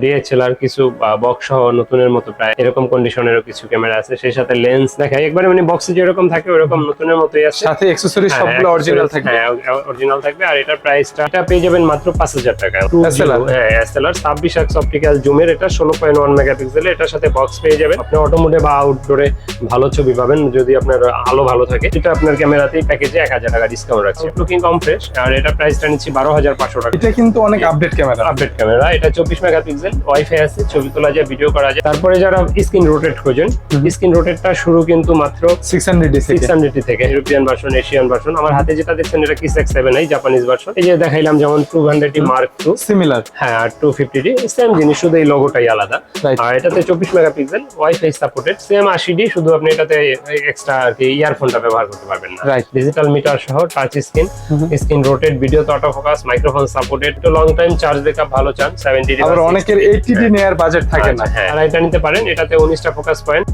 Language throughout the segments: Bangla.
ডিএসএলআর কিছু বক্স সহ নতুনের মতো প্রায় এরকম কন্ডিশনেরও কিছু ক্যামেরা আছে। সেই সাথে লেন্স দেখায়। একবারে মানে বক্সে যেরকম থাকে ওরকম নতুনের মতোই আছে। সাথে অ্যাকসেসরিজ সবগুলো অরিজিনাল থাকবে। হ্যাঁ অরিজিনাল থাকবে। আর এটার প্রাইসটা এটা পেয়ে যাবেন মাত্র পাঁচ হাজার টাকা SLR হ্যাঁ এসএলআর ছাব্বিশ এক্স অপটিক্যাল জুমের এটা ষোলো পয়েন্ট ওয়ান মেগাপিক্সেল এটার সাথে বক্স পেয়ে যাবেন। আপনি অটোমোটে বা আউটডোরে ভালো ছবি পাবেন। যদি আপনার আলো ভালো থাকে এটা আপনার ক্যামেরাতেই প্যাকেজে এক হাজার টাকা ডিসকাউন্ট রাখছে। লুকিং কম ফ্রেশ আর এটা প্রাইসটা নিচ্ছি বারো হাজার পাঁচশো টাকা। এটা কিন্তু অনেক আপডেট ক্যামেরা আপডেট ক্যামেরা এটা চব্বিশ মেগাপিক্সেল ওয়াইফাই আছে ছবি তোলা যায় ভিডিও করা যায়। তারপরে যারা স্ক্রিন রোটেট খোঁজেন স্ক্রিন রোটেটটা শুরু কিন্তু মাত্র সিক্স হান্ড্রেড সিক্স হান্ড্রেড থেকে ইউরোপিয়ান ভার্সন এশিয়ান ভার্সন আমার হাতে যেটা দেখছেন এটা kiss X seven i Japanese version এই যে দেখাইলাম যেমন two hundred mark two similar হ্যাঁ আর টু ফিফটি ডি সেম জিনিস শুধু এই লোগোটাই আলাদা। আর এটাতে চব্বিশ মেগাপিক্সেল ওয়াইফাই সাপোর্টেড সেম আশি ডি শুধু আপনি এটাতে এক্সট্রা আর কি ইয়ারফোনটা ব্যবহার করতে পারবেন না. ডিজিটাল মিটার সহ touch screen screen rotate video তো অটো ফোকাস মাইক্রোফোন সাপোর্টেড তো লং টাইম চার্জ ব্যাকআপ ভালো চান সেভেন্টি আবার অনেকের এইচডি নেয়ার বাজেট থাকে না। হ্যাঁ। আর এটা নিতে পারেন এটাতে উনিশটা ফোকাস পয়েন্ট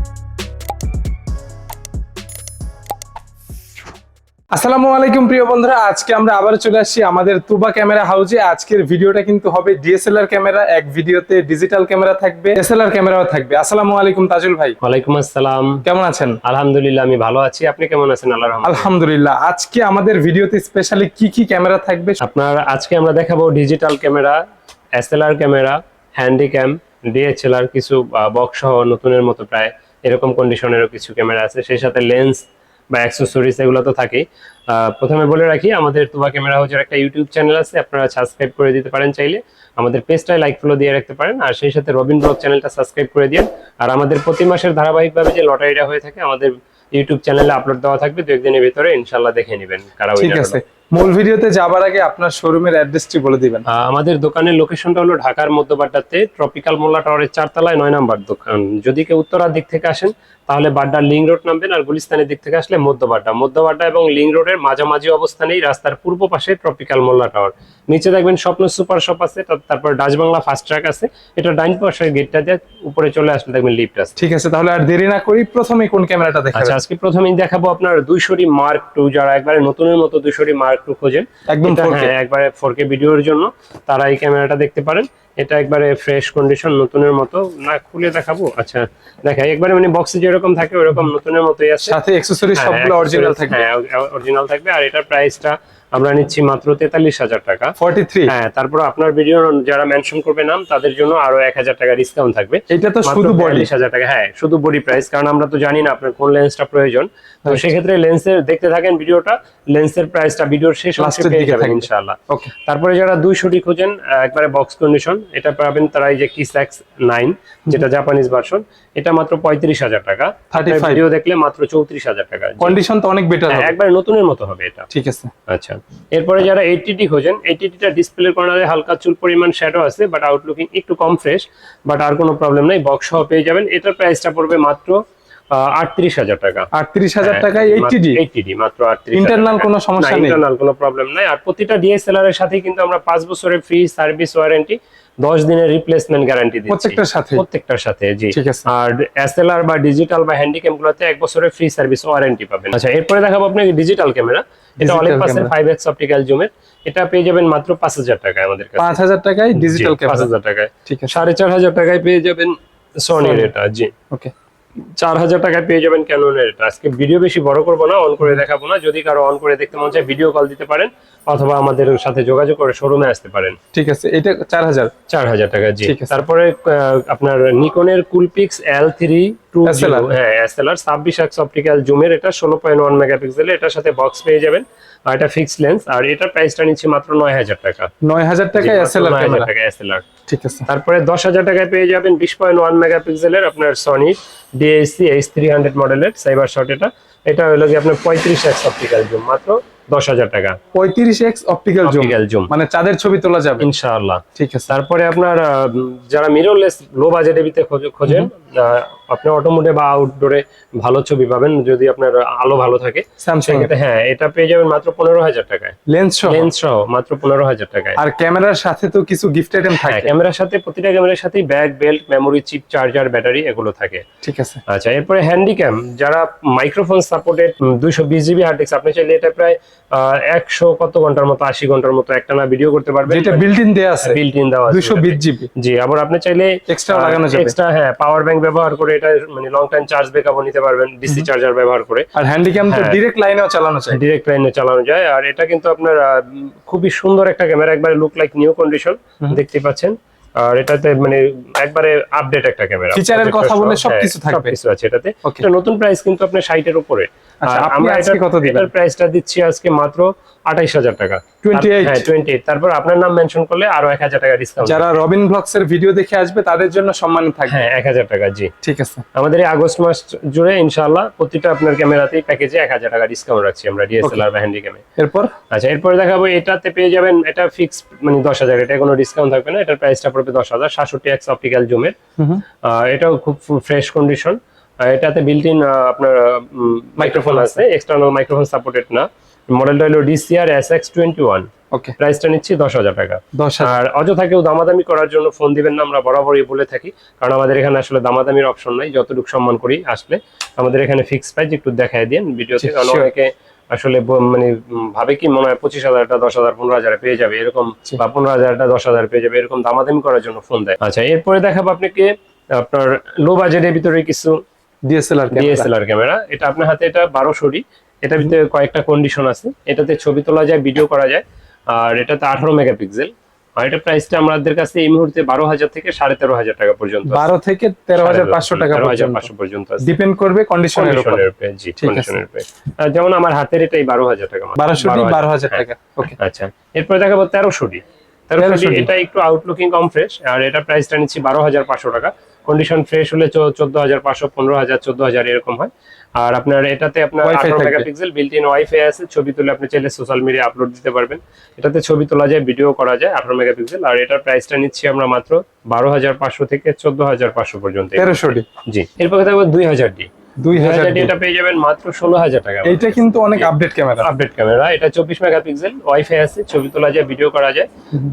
আসসালামু আলাইকুম প্রিয় বন্ধুরা। আজকে আমরা আবার চলে আসছি আমাদের তুবা ক্যামেরা হাউজে। আজকের ভিডিওটা কিন্তু হবে ডিএসএলআর ক্যামেরা। এক ভিডিওতে ডিজিটাল ক্যামেরা থাকবে এসএলআর ক্যামেরাও থাকবে। আসসালামু আলাইকুম তাজুল ভাই। ওয়ালাইকুম আসসালাম। কেমন আছেন? আলহামদুলিল্লাহ আমি ভালো আছি। আপনি কেমন আছেন আল্লাহ রহমতে? আলহামদুলিল্লাহ। আজকে আমাদের ভিডিওতে স্পেশালি কি কি ক্যামেরা থাকবে? আপনার আজকে আমরা দেখাবো digital camera SLR camera handycam DSLR কিছু বক্স সহ নতুনের মতো প্রায় এরকম কন্ডিশনেরও কিছু ক্যামেরা আছে। সেই সাথে লেন্স বা অ্যাক্সেসরিজ এগুলো তো থাকেই। প্রথমে বলে রাখি আমাদের তুবা ক্যামেরা হাউজের একটা ইউটিউব চ্যানেল আছে আপনারা সাবস্ক্রাইব করে দিতে পারেন চাইলে। আমাদের পেজটায় লাইক ফলো দিয়ে রাখতে পারেন আর সেই সাথে রবিন ব্লগ চ্যানেলটা সাবস্ক্রাইব করে দিন। আর আমাদের প্রতি মাসের ধারাবাহিকভাবে যে লটারিটা হয়ে থাকে আমাদের ইউটিউব চ্যানেলে আপলোড দেওয়া থাকবে দু একদিনের ভিতরে ইনশাল্লাহ দেখে নেবেন কারা ঠিক আছে। মূল ভিডিওতে যাবার আগে আপনার শোরুমের অ্যাড্রেসটি বলে দিবেন। আমাদের দোকানের লোকেশনটা হলো ঢাকার মধ্যবাড্ডাতে ট্রপিক্যাল মোল্লা টাওয়ারের চারতলায়, নয় নাম্বার দোকান। যদি কেউ উত্তরার দিক থেকে আসেন তাহলে বাড্ডার লিং রোড নামবেন আর গুলিস্তানের দিক থেকে আসলে মধ্যবাড্ডা মধ্যবাড্ডা এবং লিং রোডের মাঝামাঝি অবস্থানেই রাস্তার পূর্ব পাশে ট্রপিক্যাল মোল্লা টাওয়ার নিচে দেখবেন স্বপ্ন সুপার শপ আছে তারপর ডাচ বাংলা ফাস্ট ট্র্যাক আছে। এটা ডাইন পাশের গেটটা দিয়ে উপরে চলে আসলে দেখবেন লিফট আছে। ঠিক আছে তাহলে আর দেরি না করি প্রথমে কোন ক্যামেরাটা আচ্ছা দেখাবেন আজকে প্রথমেই দেখাবো আপনার দুইশোরি মার্ক টু যারা একবারে নতুনের মতো দুইশোরি মার্ক টু খোঁজেন। একদম হ্যাঁ একবারে ফোর কে ভিডিওর জন্য তারা এই ক্যামেরাটা দেখতে পারেন। এটা একবারে ফ্রেশ কন্ডিশন নতুনের মতো। না খুলে দেখাবো? আচ্ছা দেখা একবারে মানে বক্সে যেরকম থাকে ওরকম নতুনের মতোই আছে। সাথে অ্যাকসেসরিজ সবগুলো অরিজিনাল থাকবে। হ্যাঁ অরিজিনাল থাকবে। আর এটার প্রাইসটা আমরা নিচ্ছি মাত্র তেতাল্লিশ হাজার টাকা। 43 হ্যাঁ তারপর আপনার ভিডিও যারা মেনশন করবে নাম তাদের জন্য আরও এক হাজার টাকা ডিসকাউন্ট থাকবে। এটা তো শুধু বিয়াল্লিশ হাজার টাকা হ্যাঁ শুধু বডি প্রাইস কারণ আমরা তো জানি না আপনার কোন লেন্সটা প্রয়োজন। তো. সেক্ষেত্রে লেন্সের দেখতে থাকেন ভিডিওটা লেন্সের প্রাইসটা ভিডিওর শেষ অংশে পেয়ে যাবেন ইনশাআল্লাহ। তারপরে যারা দুইশোটি খোঁজেন একবারে বক্স কন্ডিশন এটা পাবেন তারা এই যে কিস্যাক্স নাইন যেটা জাপানিজ ভার্সন এটা মাত্র পঁয়ত্রিশ হাজার টাকা। ভিডিও দেখলে মাত্র চৌত্রিশ হাজার টাকা। কন্ডিশন তো অনেক বেটার হ্যাঁ, একবারে নতুনের মতো হবে এটা। ঠিক আছে। আচ্ছা। এরপরে যারা এইটিটি খোঁজেন এইটিটিটা ডিসপ্লের কর্নারে হালকা চুল পরিমাণ শ্যাডো আছে বাট আউটলুকিং একটু কম ফ্রেশ বাট আর কোনো প্রবলেম নাই বক্স সহ পেয়ে যাবেন। এটার প্রাইসটা পড়বে মাত্র আটত্রিশ হাজার টাকা। 38000 টাকায় 80D এইটিডি মাত্র আটত্রিশ Internal কোনো সমস্যা নেই? ইন্টারনাল কোনো প্রবলেম নাই। আর প্রতিটা ডিএসএলআর এর সাথে কিন্তু আমরা পাঁচ বছরের ফ্রি সার্ভিস ওয়ারেন্টি দশ দিনের রিপ্লেসমেন্ট গ্যারান্টি দিচ্ছি। প্রত্যেকটার সাথে? প্রত্যেকটার সাথে জি। আর এসএলআর বা ডিজিটাল বা হ্যান্ডিক্যাম গুলোতে এক বছরের ফ্রি সার্ভিস ওয়ারেন্টি পাবেন। আচ্ছা এরপরে দেখাবো আপনাকে ডিজিটাল ক্যামেরা এটা। ফাইভ এক্স অপটিক্যাল জুমের এটা পেয়ে যাবেন মাত্র পাঁচ হাজার টাকায় আমাদের কাছে। 5000 টাকায় ডিজিটাল ক্যামেরা হাজার টাকায়। ঠিক আছে। সাড়ে চার হাজার টাকায় পেয়ে যাবেন সনির এটা জি। ওকে। চার হাজার টাকায় পেয়ে যাবেন ক্যাননের এটা। আজকে ভিডিও বেশি বড় করব না অন করে দেখাবো না। যদি কারও অন করে দেখতে মন চায় ভিডিও কল দিতে পারেন অথবা আমাদের সাথে যোগাযোগ করে শোরুমে আসতে পারেন। ঠিক আছে এটা 4000 চার হাজার টাকা জি। তারপরে আপনার নিকনের কুলপিক্স এল থ্রি হ্যাঁ এসএলআর ছাব্বিশ এক্স অপটিক্যাল জুমের এটা ষোলো পয়েন্ট ওয়ান মেগাপিক্সেলের এটার সাথে বক্স পেয়ে যাবেন। আর এটা ফিক্সড লেন্স আর এটার প্রাইসটা নিচ্ছে মাত্র নয় হাজার টাকা। 9000 টাকায় এসএলআর টাকা এসএলআর ঠিক আছে। তারপরে দশ হাজার টাকায় পেয়ে যাবেন বিশ পয়েন্ট ওয়ান মেগাপিক্সেলের আপনার Sony DSC H three hundred মডেলের সাইবার শট এটা। এটা হলো কি আপনার পঁয়ত্রিশ এক্স অপটিক্যাল জুম মাত্র দশ হাজার টাকা। 35x optical zoom optical zoom মানে চাঁদের ছবি তোলা যাবে। ইনশাআল্লাহ। ঠিক আছে। তারপরে আপনার যারা মিররলেস লো বাজেটের ভিতরে খোঁজ- খোঁজেন আপনি অটোমোডে বা আউটডোরে ভালো ছবি পাবেন যদি আপনার আলো ভালো থাকে। স্যামসাং হ্যাঁ এটা পেয়ে যাবেন মাত্র পনেরো হাজার টাকায়। লেন্স সহ? লেন্স সহ মাত্র পনেরো হাজার টাকায়। আর ক্যামেরার সাথে তো কিছু গিফট আইটেম হ্যাঁ থাকে। ক্যামেরার সাথে প্রতিটা ক্যামেরার সাথেই bag belt memory chip charger battery এগুলো থাকে। ঠিক আছে। আচ্ছা এরপরে হ্যান্ডিক্যাম যারা মাইক্রোফোন সাপোর্টেড দুইশো বিশ জিবি হার্ড ডিস্ক আপনি চাইলে এটা প্রায় একশো কত ঘণ্টার মতো আশি ঘণ্টার মতো একটা না ভিডিও করতে পারবেন। এটা বিল্ট ইন দেয়া আছে। বিল্ট ইন দেওয়া আছে। দুইশো বিশ জিবি জি আবার আপনি চাইলে এক্সট্রা লাগানো যাবে। এক্সট্রা হ্যাঁ পাওয়ার ব্যাংক ব্যবহার করে এটা মানে লং টাইম চার্জ ব্যাকআপও নিতে পারবেন ডিসি চার্জার ব্যবহার করে। আর হ্যান্ডিক্যাম তো ডাইরেক্ট ডিরেক্ট লাইনেও চালানো যায়। ডাইরেক্ট লাইনে চালানো যায় আর এটা কিন্তু আপনার খুবই সুন্দর একটা ক্যামেরা একবারে লুক লাইক নিউ কন্ডিশন দেখতে পাচ্ছেন। আর এটাতে মানে একবারে আপডেট একটা ক্যামেরা Feature-এর কথা বলে সবকিছু থাকবে। সবকিছু আছে এটাতে। এটা নতুন প্রাইস কিন্তু আপনার 60 এর উপরে। আমরা আজকে এটার- কত? এটার প্রাইসটা দিচ্ছি আজকে মাত্র 28000 টাকা। 28? হ্যাঁ 28 তারপর আপনার নাম মেনশন করলে আরও 1000 টাকা ডিসকাউন্ট যারা রবিন ব্লগস এর ভিডিও দেখে আসবে তাদের জন্য সম্মানিত থাকবে। হ্যাঁ 1000 টাকা জি। ঠিক আছে। আমাদের আগস্ট মাস জুড়ে ইনশাআল্লাহ প্রতিটা আপনার ক্যামেরাতেই প্যাকেজে 1000 টাকা ডিসকাউন্ট রাখছি আমরা ডিএসএলআর বা হ্যান্ডিক্যামে এরপর? আচ্ছা এরপরে দেখাবো এটাতে পেয়ে যাবেন এটা ফিক্স মানে দশ হাজার এটা কোনো ডিসকাউন্ট থাকবে না এটার প্রাইসটা পড়বে দশ হাজার সাতষট্টি এক্স অপটিক্যাল জুমের এটাও খুব ফ্রেশ কন্ডিশন এটাতে বিল্ট ইন আপনার মাইক্রোফোন আছে। এক্সটার্নাল মাইক্রোফোন সাপোর্টেড না। মডেলটা হলো DCR S X twenty one okay প্রাইসটা নিচ্ছি দশ হাজার টাকা। দশ হাজার। আর অযথা কেউ দামাদামি করার জন্য ফোন দিবেন না আমরা বরাবরই বলে থাকি। কারণ আমাদের এখানে আসলে দামাদামির অপশন নাই যতটুকু সম্মান করি আসলে। আমাদের এখানে ফিক্স প্রাইস একটু দেখায় দিন ভিডিওতে জি, কারণ অনেকে আসলে মানে ভাবে কি মনে হয় পঁচিশ হাজারটা দশ হাজার পনেরো হাজার পেয়ে যাবে। এরকম বা পনেরো হাজারটা দশ হাজার পেয়ে যাবে এরকম দামাদামি করার জন্য ফোন দেয়। আচ্ছা এরপরে দেখাবো আপনাকে আপনার লো বাজেটের ভিতরে কিছু ডিএসএলআর ডিএসএলআর ক্যামেরা এটা আপনার হাতে এটা বারোশো ডি এটার ভিতরে কয়েকটা কন্ডিশন আছে। এটাতে ছবি তোলা যায় ভিডিও করা যায়। আর এটাতে আঠারো মেগাপিক্সেল আর এটা প্রাইসটা আমাদের কাছে এই মুহূর্তে বারো হাজার থেকে সাড়ে তেরো হাজার টাকা পর্যন্ত বারো থেকে তেরো হাজার পাঁচশো টাকা হাজার পাঁচশো পর্যন্ত ডিপেন্ড করবে কন্ডিশনের উপর। জি কন্ডিশনের উপরে। যেমন আমার হাতের এটাই বারো হাজার টাকা। বারোশো বারো হাজার হ্যাঁ। টাকা। ওকে আচ্ছা। এরপরে দেখাবো তেরোশো ডি তেরোশো 1300 ডি D। এটা একটু আউটলুকিং কম ফ্রেশ আর এটা প্রাইসটা নিচ্ছি বারো হাজার পাঁচশো টাকা। কন্ডিশন ফ্রেশ হলে চোদ্দ হাজার পাঁচশো পনেরো হাজার চোদ্দ হাজার এরকম হয়। আর আপনার এটাতে আপনার আঠারো। মেগাপিক্সেল বিল্ট ইন ওয়াইফাই আছে ছবি তুলে আপনি চাইলে সোশ্যাল মিডিয়া আপলোড দিতে পারবেন। এটাতে ছবি তোলা যায় ভিডিও করা যায় আঠারো মেগাপিক্সেল আর এটার প্রাইসটা নিচ্ছি আমরা মাত্র বারো হাজার পাঁচশো থেকে চোদ্দ হাজার পাঁচশো পর্যন্ত। তেরোশো ডি। জি। এরপর দুই হাজার ডি। এটা পেয়ে যাবেন মাত্র ষোলো হাজার টাকা এইটা কিন্তু অনেক আপডেট ক্যামেরা আপডেট ক্যামেরা এটা চব্বিশ মেগাপিক্সেল ওয়াইফাই আছে ছবি তোলা যায় ভিডিও করা যায়।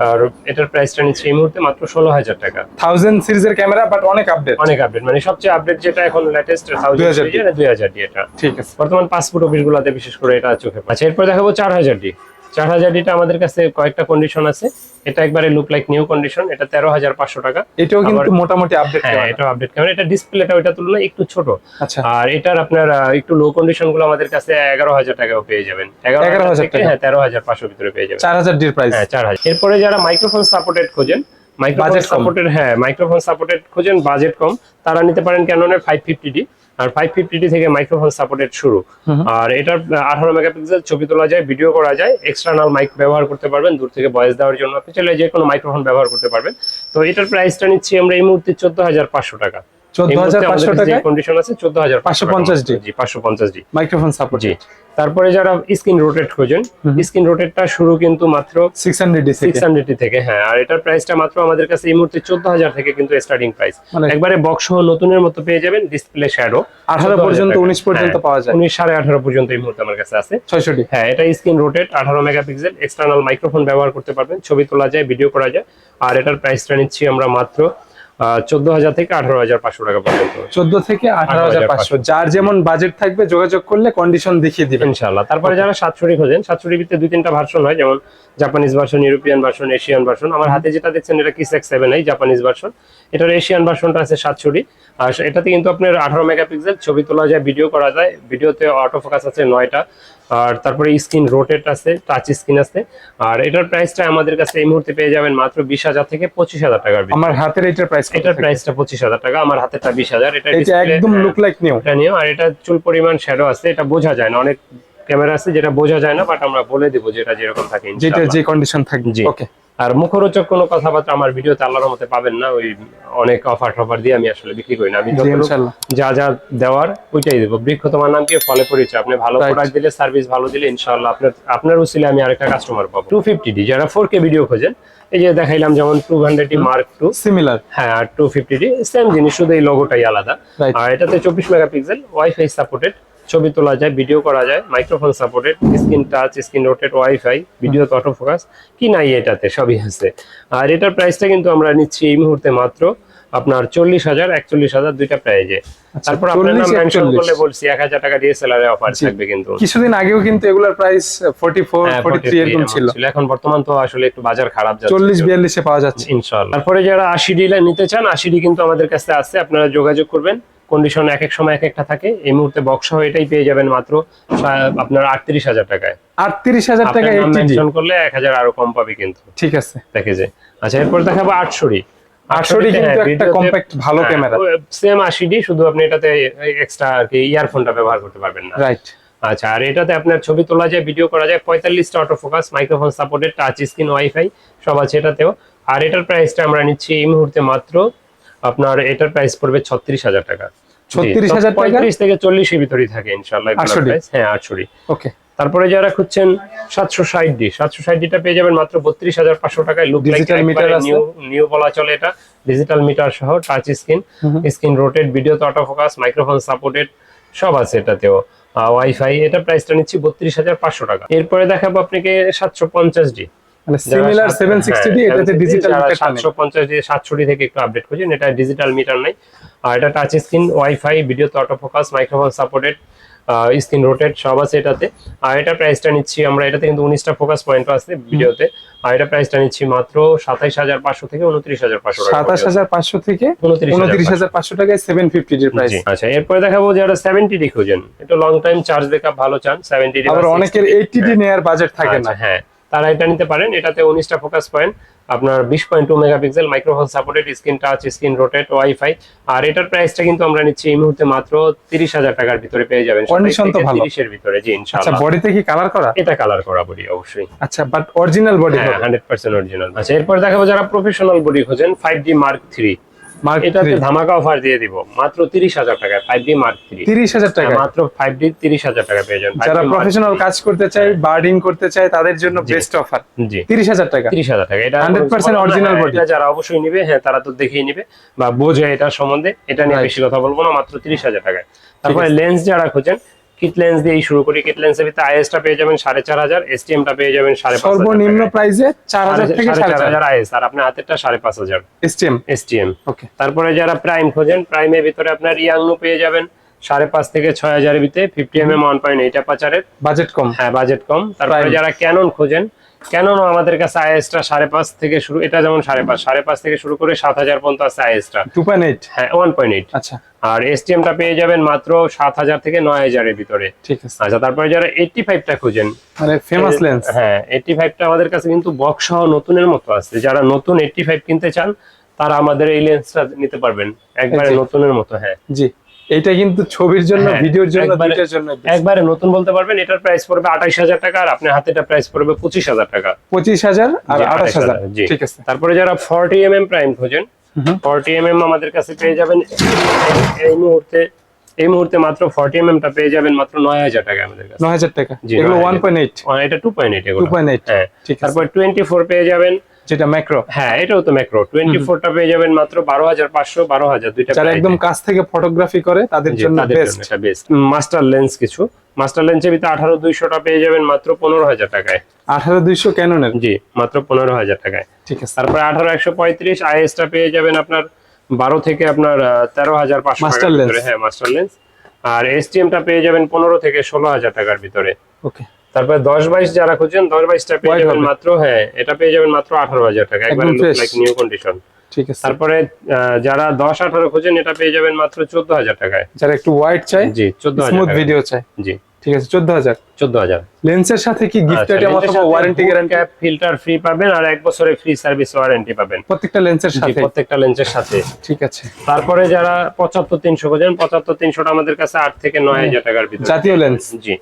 আর এটার প্রাইসটা নিচ্ছে এই মুহূর্তে মাত্র ষোলো হাজার টাকা। থাউজেন্ড সিরিজের ক্যামেরা বাট অনেক আপডেট অনেক আপডেট মানে সবচেয়ে আপডেট যেটা এখন লেটেস্ট 2000 থাউজেন্ড দুই হাজার ডি এটা। ঠিক আছে। বর্তমান পাসপোর্ট অফিস গুলাতে বিশেষ করে এটা চোখে পড়ে। আচ্ছা এরপর দেখাবো চার হাজার ডি চার হাজার ডিটা আমাদের কাছে কয়েকটা কন্ডিশন আছে। এটা একবারে লুক লাইক নিউ কন্ডিশন এটা তেরো হাজার পাঁচশো টাকা। এটাও কিন্তু মোটামুটি আপডেট হ্যাঁ এটা আপডেট ক্যামেরা এটা ডিসপ্লেটা ওইটা তুলনায় একটু ছোট। আচ্ছা। আর এটার আপনার একটু লো কন্ডিশনগুলো আমাদের কাছে এগারো হাজার টাকাও পেয়ে যাবেন। এগারো 11,000 হাজার টাকা। হ্যাঁ তেরো হাজার পাঁচশো ভিতরে পেয়ে যাবেন। চার হাজার ডির প্রাইস হ্যাঁ চার হাজার। এরপরে যারা মাইক্রোফোন সাপোর্টেড খোঁজেন মাইক্রোফোন সাপোর্টেড হ্যাঁ মাইক্রোফোন সাপোর্টেড খোঁজেন বাজেট কম। তারা নিতে পারেন ক্যাননের ফাইভ ফিফটি ডি আর ফাইভ ফিফটি থেকে মাইক্রোফোন সাপোর্টেড শুরু। আর এটার আঠারো মেগাপিক্সেল ছবি তোলা যায় ভিডিও করা যায় এক্সটার্নাল মাইক ব্যবহার করতে পারবেন দূর থেকে ভয়েস দেওয়ার জন্য। আপনি চাইলে যে কোনো মাইক্রোফোন ব্যবহার করতে পারবেন। তো এটার প্রাইসটা নিচ্ছি আমরা এই মুহূর্তে চোদ্দ হাজার পাঁচশো টাকা। চোদ্দ হাজার পাঁচশো টাকা কন্ডিশন আছে চোদ্দ হাজার 550 ডি। জি। পাঁচশো পঞ্চাশ ডি মাইক্রোফোন সাপোর্ট জি। তারপরে যারা স্ক্রিন রোটেট খোঁজেন স্ক্রিন রোটেটটা শুরু কিন্তু মাত্র ডি থেকে। হ্যাঁ। আর এটার প্রাইসটা মাত্র আমাদের কাছে এই মুহূর্তে চোদ্দ হাজার থেকে কিন্তু স্টার্টিং প্রাইস মানে- একবারে বক্স সহ নতুনের মতো পেয়ে যাবেন ডিসপ্লে শ্যাডো 18 পর্যন্ত, 19 পর্যন্ত পাওয়া যায়। উনিশ সাড়ে আঠারো পর্যন্ত এই মুহূর্তে আমার কাছে আছে। ডি হ্যাঁ এটা স্ক্রিন রোটেট আঠারো মেগাপিক্সেল এক্সটার্নাল মাইক্রোফোন ব্যবহার করতে পারবেন ছবি তোলা যায় ভিডিও করা যায়। আর এটার প্রাইসটা নিচ্ছি আমরা মাত্র চোদ্দ হাজার থেকে আঠারো হাজার পাঁচশো টাকা পর্যন্ত। চোদ্দ থেকে আঠারো হাজার পাঁচশো। যার যেমন বাজেট থাকবে যোগাযোগ করলে কন্ডিশন দেখিয়ে দিবেন। ইনশাআল্লাহ। তারপরে যারা সাতশোটি খোঁজেন সাতশোটি ভিতরে দুই তিনটা ভার্সন হয় যেমন Japanese version European version Asian version আমার হাতে যেটা দেখছেন এটা kiss X seven i Japanese version এটার এশিয়ান ভার্সনটা আছে সাতশোটি আর এটাতে কিন্তু আপনার আঠারো মেগাপিক্সেল ছবি তোলা যায় ভিডিও করা যায়। ভিডিওতে অটো ফোকাস আছে নয়টা। আর তারপরে স্ক্রিন রোটেট আছে টাচ স্ক্রিন আছে। আর এটার প্রাইসটা আমাদের কাছে এই মুহূর্তে পেয়ে যাবেন মাত্র বিশ হাজার থেকে পঁচিশ হাজার টাকার আমার হাতের এটার প্রাইস এটার প্রাইসটা পঁচিশ হাজার টাকা আমার হাতেরটা বিশ হাজার। এটা একদম। লুক লাইক নিউ এটা নিও আর এটা চুল পরিমাণ শ্যাডো আছে এটা বোঝা যায় না। অনেক ক্যামেরা আছে যেটা বোঝা যায় না বাট আমরা বলে দিব যেটা যেরকম থাকে যেটা যে কন্ডিশন থাকবে। জি। ওকে আর মুখরোচক কোনো কথাবার্তা আমার ভিডিওতে আল্লাহর মতে পাবেন না ওই অনেক অফার টফার দিয়ে আমি আসলে বিক্রি করি না। আমি ইনশাল্লাহ। যা যা দেওয়ার ওইটাই দেবো। বৃক্ষ তোমার নাম কি? ফলে পরিচয়। আপনি ভালো. প্রোডাক্ট দিলে সার্ভিস ভালো দিলে ইনশাআল্লাহ আপনার আপনার উচিলে আমি আরেকটা কাস্টমার পাবো। টু ফিফটি ডি যারা ফোর কে ভিডিও খোঁজেন এই যে দেখাইলাম যেমন two hundred mark two similar হ্যাঁ আর টু ফিফটি ডি সেম জিনিস শুধু এই লোগোটাই আলাদা। আর এটাতে চব্বিশ মেগাপিক্সেল ওয়াইফাই সাপোর্টেড ছবি তোলা যায় ভিডিও করা যায় microphone supported screen touch screen rotate wifi video auto focus কি নাই এটাতে, সবই আছে। আর এটার প্রাইসটা কিন্তু আমরা নিচ্ছি এই মুহূর্তে মাত্র আপনার চল্লিশ হাজার একচল্লিশ হাজার দুইটা প্রাইজে তারপর আপনার মেনশন করলে বলছি এক হাজার টাকা ডিএসএলআর এ অফার থাকবে কিন্তু। কিছুদিন আগেও কিন্তু এগুলোর প্রাইস ফোর্টি ফোর হ্যাঁ, ফোর্টি থ্রি এরকম ছিল। এখন বর্তমান তো আসলে একটু বাজার খারাপ যাচ্ছে। চল্লিশ বিয়াল্লিশে পাওয়া যাচ্ছে। ইনশাআল্লাহ। তারপরে যারা আশি ডি নিতে চান আশি ডি কিন্তু আমাদের কাছে আছে। আপনারা যোগাযোগ করবেন। কন্ডিশন এক এক সময় এক একটা থাকে। এই মুহূর্তে বক্স সহ এটাই পেয়ে যাবেন মাত্র আপনার আটত্রিশ হাজার টাকায়। আটত্রিশ হাজার টাকা মেনশন করলে এক হাজার আরও কম পাবে কিন্তু। ঠিক আছে। প্যাকেজে আচ্ছা এরপর দেখাবো আটশো 800 কিন্তু একটা compact ভালো ক্যামেরা। সেম আশি ডি শুধু আপনি এটাতে এক্সট্রা আর কি ইয়ারফোনটা ব্যবহার করতে পারবেন না। রাইট আচ্ছা আর এটাতে আপনার ছবি তোলা যায় ভিডিও করা যায় পঁয়তাল্লিশটা auto focus microphone supported touch screen wifi সব আছে এটাতেও। আর এটার প্রাইসটা আমরা নিচ্ছি এই মুহূর্তে মাত্র আপনার এটার প্রাইস পড়বে ছত্রিশ হাজার টাকা। 36,000 টাকা? পঁয়ত্রিশ থেকে চল্লিশের ভিতরেই থাকে ইনশাল্লাহ এগুলোর 800 price। হ্যাঁ আটশোটি ওকে তারপরে যারা খুঁজছেন সাতশো ষাট ডি সাতশো ষাট ডিটা পেয়ে যাবেন মাত্র বত্রিশ হাজার পাঁচশো টাকায় লুক meter আছে? নিউ নিউ বলা চলে এটা। ডিজিটাল মিটার সহ টাচ স্ক্রিন স্ক্রিন রোটেট ভিডিওতে অটো ফোকাস মাইক্রোফোন সাপোর্টেড সব আছে এটাতেও। ওয়াইফাই এটা প্রাইসটা নিচ্ছি বত্রিশ হাজার পাঁচশো টাকা। এরপরে দেখাবো আপনাকে সাতশো পঞ্চাশ ডি। মানে সিমিলার সিক্সটি ডি এটাতে ডিজিটাল সাতশো পঞ্চাশ দিয়ে সাতষট্টি থেকে একটু আপডেট করছেন এটা ডিজিটাল মিটার নাই। আর এটা টাচ স্ক্রিন ওয়াইফাই ভিডিও তো auto focus microphone supported screen rotate সব আছে এটাতে। আর এটা প্রাইসটা নিচ্ছি আমরা এটাতে কিন্তু উনিশটা ফোকাস পয়েন্ট আছে ভিডিওতে আর এটা প্রাইসটা নিচ্ছি মাত্র সাতাইশ হাজার পাঁচশো থেকে উনত্রিশ হাজার পাঁচশো সাতাশ হাজার পাঁচশো থেকে উনত্রিশ হাজার পাঁচশো। টাকায় সেভেন ফিফটি প্রাইস আচ্ছা এরপরে দেখাবো যারা সেভেন্টি ডি খুঁজেন। একটু লং টাইম চার্জ ব্যাকআপ ভালো চান সেভেন্টি ডি আবার অনেকের এইটটি ডি নেয়ার বাজেট থাকে না। আচ্ছা, হ্যাঁ। তারা এটা নিতে পারেন এটাতে উনিশটা ফোকাস পয়েন্ট আপনার বিশ point two megapixel microphone supported screen touch screen rotate wifi আর এটার প্রাইসটা কিন্তু আমরা নিচ্ছি এই মুহূর্তে মাত্র তিরিশ হাজার টাকার ভিতরে পেয়ে যাবেন। কন্ডিশন তো ভালো। তিরিশের ভিতরে জি আচ্ছা ইনশাআল্লাহ বডিতে কি কালার করা? এটা কালার করা বডি অবশ্যই। আচ্ছা বাট অরিজিনাল বডি হ্যাঁ হান্ড্রেড পার্সেন্ট অরিজিনাল আচ্ছা এরপর দেখাবো যারা প্রফেশনাল বডি খোঁজেন ফাইভ ডি মার্ক থ্রি এটাতে ধামাকা অফার দিয়ে দিব। মাত্র তিরিশ হাজার টাকায় ফাইভ ডি মার্ক থ্রি তিরিশ হাজার টাকা মাত্র ফাইভ ডি তিরিশ হাজার টাকা পেয়ে যাবেন। 5D যারা প্রফেশনাল কাজ করতে চায় বার্ডিং করতে চায় তাদের জন্য বেস্ট অফার জি। তিরিশ হাজার টাকা। তিরিশ হাজার টাকা। এটা 100% original হ্যাঁ, যারা অবশ্যই নিবে হ্যাঁ তারা তো দেখেই নিবে বা বোঝে এটা সম্বন্ধে। এটা নিয়ে. বেশি কথা বলব না মাত্র তিরিশ হাজার টাকায়। তারপরে লেন্স যারা খোঁজেন কিট লেন্স দিয়েই শুরু করি। কিট লেন্সের ভিতরে আইএসটা পেয়ে যাবেন সাড়ে চার হাজার এসটিএমটা পেয়ে যাবেন সাড়ে পাঁচ সর্বনিম্ন প্রাইসে চার হাজার থেকে সাড়ে চার হাজার আইএস আর আপনার হাতেরটা সাড়ে পাঁচ হাজার। এসটিএম এসটিএম ওকে তারপরে যারা প্রাইম খোঁজেন প্রাইমের ভিতরে আপনার ইয়াংনু পেয়ে যাবেন সাড়ে পাঁচ থেকে ছয় হাজারের ভিতরে fifty M M one point eight অ্যাপাচারের budget কম। হ্যাঁ বাজেট কম। তারপরে যারা ক্যানন খোঁজেন ক্যানন আমাদের কাছে আইএসটা সাড়ে পাঁচ থেকে শুরু এটা যেমন সাড়ে পাঁচ সাড়ে পাঁচ থেকে শুরু করে সাত হাজার পর্যন্ত আছে আইএসটা। টু পয়েন্ট এইট হ্যাঁ ওয়ান পয়েন্ট এইট আচ্ছা। আর এসটিএম টা পেয়ে যাবেন মাত্র সাত হাজার থেকে নয় হাজারের ভিতরে। ঠিক আছে। আচ্ছা তারপরে যারা এইটটি ফাইভটা খুঁজেন মানে ফেমাস লেন্স হ্যাঁ এইটটি ফাইভটা আমাদের কাছে কিন্তু বক্স সহ নতুনের মতো আছে। যারা নতুন এইটটি ফাইভ কিনতে চান তারা আমাদের এই লেন্সটা নিতে পারবেন। একবারে নতুনের মতো হ্যাঁ। জি। এটা কিন্তু ছবির জন্য হ্যাঁ, ভিডিওর জন্য দুইটার জন্য একবারে নতুন বলতে পারবেন এটার প্রাইস পড়বে আঠাইশ হাজার টাকা আর আপনার হাতে এটা প্রাইস পড়বে পঁচিশ হাজার টাকা। পঁচিশ হাজার আর জি, আঠাশ হাজার। জি। ঠিক আছে। তারপরে যারা ফর্টি এম এম প্রাইম খোঁজেন হুম। ফর্টি এম এম আমাদের কাছে পেয়ে যাবেন। এই মুহূর্তে এই মুহূর্তে মাত্র ফর্টি এম টা পেয়ে যাবেন মাত্র নয় হাজার টাকা আমাদের কাছে। নয় হাজার টাকা। এগুলো 9000 ওয়ান পয়েন্ট এইট এটা টু পয়েন্ট এইট এগুলো। 2.8 হ্যাঁ ঠিক তারপর টোয়েন্টি ফোর পেয়ে যাবেন। যেটা ম্যাক্রো হ্যাঁ এটাও তো ম্যাক্রো টোয়েন্টি ফোরটা পেয়ে যাবেন মাত্র বারো হাজার পাঁচশো বারো হাজার দুইটা যারা একদম কাছ থেকে ফটোগ্রাফি করে তাদের জন্য বেস্ট মাস্টার লেন্স কিছু। মাস্টার লেন্সের ভিতরে আঠারো দুইশোটা পেয়ে যাবেন মাত্র পনেরো হাজার টাকায়। আঠারো দুইশো ক্যাননের জি মাত্র পনেরো হাজার টাকায়। ঠিক আছে। তারপরে আঠারো একশো পঁয়ত্রিশ আইএসটা পেয়ে যাবেন আপনার বারো থেকে আপনার তেরো হাজার পাঁচশো Master টাকার হ্যাঁ মাস্টার লেন্স আর এসটিএমটা পেয়ে যাবেন পনেরো থেকে ষোলো হাজার টাকার ভিতরে। ওকে তারপরে দশ বাইশ যারা খুঁজছেন দশ বাইশটা পেয়ে যাবেন মাত্র হ্যাঁ এটা পেয়ে যাবেন মাত্র আঠারো হাজার টাকা একবারে লাইক নিউ কন্ডিশন ঠিক আছে। তারপরে যারা দশ আঠারো খুঁজেন এটা পেয়ে যাবেন মাত্র চোদ্দ হাজার টাকায়। যারা একটু হোয়াইট চাই জি চোদ্দ হাজার স্মুথ ভিডিও চাই। জি। ঠিক আছে চোদ্দ হাজার। চোদ্দ হাজার। লেন্সের সাথে কি গিফট আইটেম অথবা ওয়ারেন্টি গ্যারান্টি ফিল্টার ফ্রি পাবেন আর এক বছরের ফ্রি সার্ভিস ওয়ারেন্টি পাবেন। প্রত্যেকটা লেন্সের সাথে। প্রত্যেকটা লেন্সের সাথে। ঠিক আছে। তারপরে যারা পঁচাত্তর তিনশো খোঁজেন পঁচাত্তর তিনশোটা আমাদের কাছে আট থেকে নয় হাজার টাকার ভিতরে। জাতীয় লেন্স জি।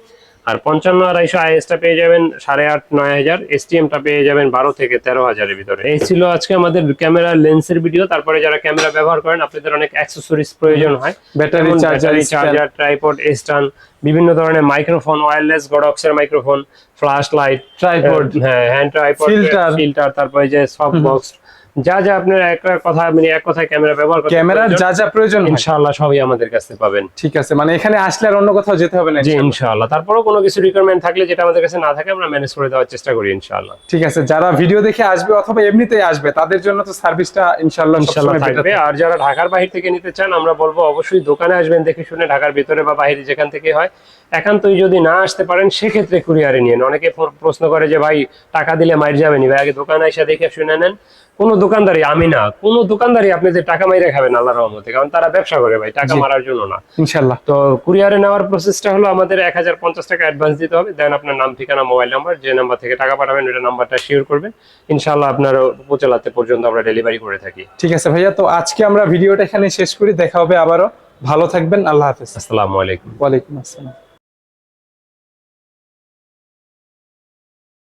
আর পঞ্চান্ন আড়াইশো আইএসটা পেয়ে যাবেন সাড়ে আট নয় হাজার। এসটিএমটা পেয়ে যাবেন বারো থেকে তেরো হাজারের ভিতরে। এই ছিল আজকে আমাদের ক্যামেরা লেন্সের ভিডিও। তারপরে যারা ক্যামেরা ব্যবহার করেন আপনাদের অনেক অ্যাক্সেসরিজ প্রয়োজন হয়। ব্যাটারি চার্জার ট্রাইপড স্টান বিভিন্ন ধরনের মাইক্রোফোন ওয়্যারলেস গডক্সের মাইক্রোফোন ফ্ল্যাশ লাইট ট্রাইপড হ্যাঁ হ্যান্ড ট্রাইপড Filter. ফিল্টার তারপরে যে সফট বক্স যা যা আপনার কথা মানে এক কথায় ক্যামেরা ব্যবহার করতে প্রয়োজন, যা যা প্রয়োজন ইনশাআল্লাহ সবই আমাদের কাছে পাবেন। ঠিক আছে মানে এখানে আসলে আর অন্য কোথাও যেতে হবে না জি ইনশাআল্লাহ। তারপরেও কোনো কিছু রিকোয়ারমেন্ট থাকলে যেটা আমাদের কাছে না থাকে আমরা ম্যানেজ করে দেওয়ার চেষ্টা করি ইনশাআল্লাহ। ঠিক আছে যারা ভিডিও দেখে আসবে অথবা এমনিতেই আসবে তাদের জন্য তো সার্ভিসটা ইনশাল্লাহ ইনশাআল্লাহ থাকবে। আর যারা ঢাকার বাহির থেকে নিতে চান আমরা বলব অবশ্যই দোকানে আসবেন দেখে শুনে ঢাকার ভিতরে বা বাইরে যেখান থেকে হয়। একান্তই যদি না আসতে পারেন সেক্ষেত্রে কুরিয়ারে নিয়ে নেন। অনেকে প্রশ্ন করে যে ভাই টাকা দিলে মাইর যাবেনি ভাই আগে দোকানে এসে দেখে শুনে নেন। কোনো দোকানদারি আমি না কোনো দোকানদারি আপনি যে টাকা মাইরে খাবেন আল্লাহ রহমতে কারণ তারা ব্যবসা করে ভাই টাকা মারার জন্য না। ইনশাল্লাহ তো কুরিয়ারে নেওয়ার প্রসেসটা হলো আমাদের এক হাজার পঞ্চাশ টাকা অ্যাডভান্স দিতে হবে। দেন আপনার নাম ঠিকানা মোবাইল নাম্বার যে নাম্বার থেকে টাকা পাঠাবেন ওটা নাম্বারটা শেয়ার করবেন। ইনশাআল্লাহ আপনার উপজেলাতে পর্যন্ত আমরা ডেলিভারি করে থাকি। ঠিক আছে ভাইয়া তো আজকে আমরা ভিডিওটা এখানে শেষ করি। দেখা হবে আবারও। ভালো থাকবেন। আল্লাহ হাফেজ। আসসালামু আলাইকুম। ওয়ালাইকুম আসসালাম।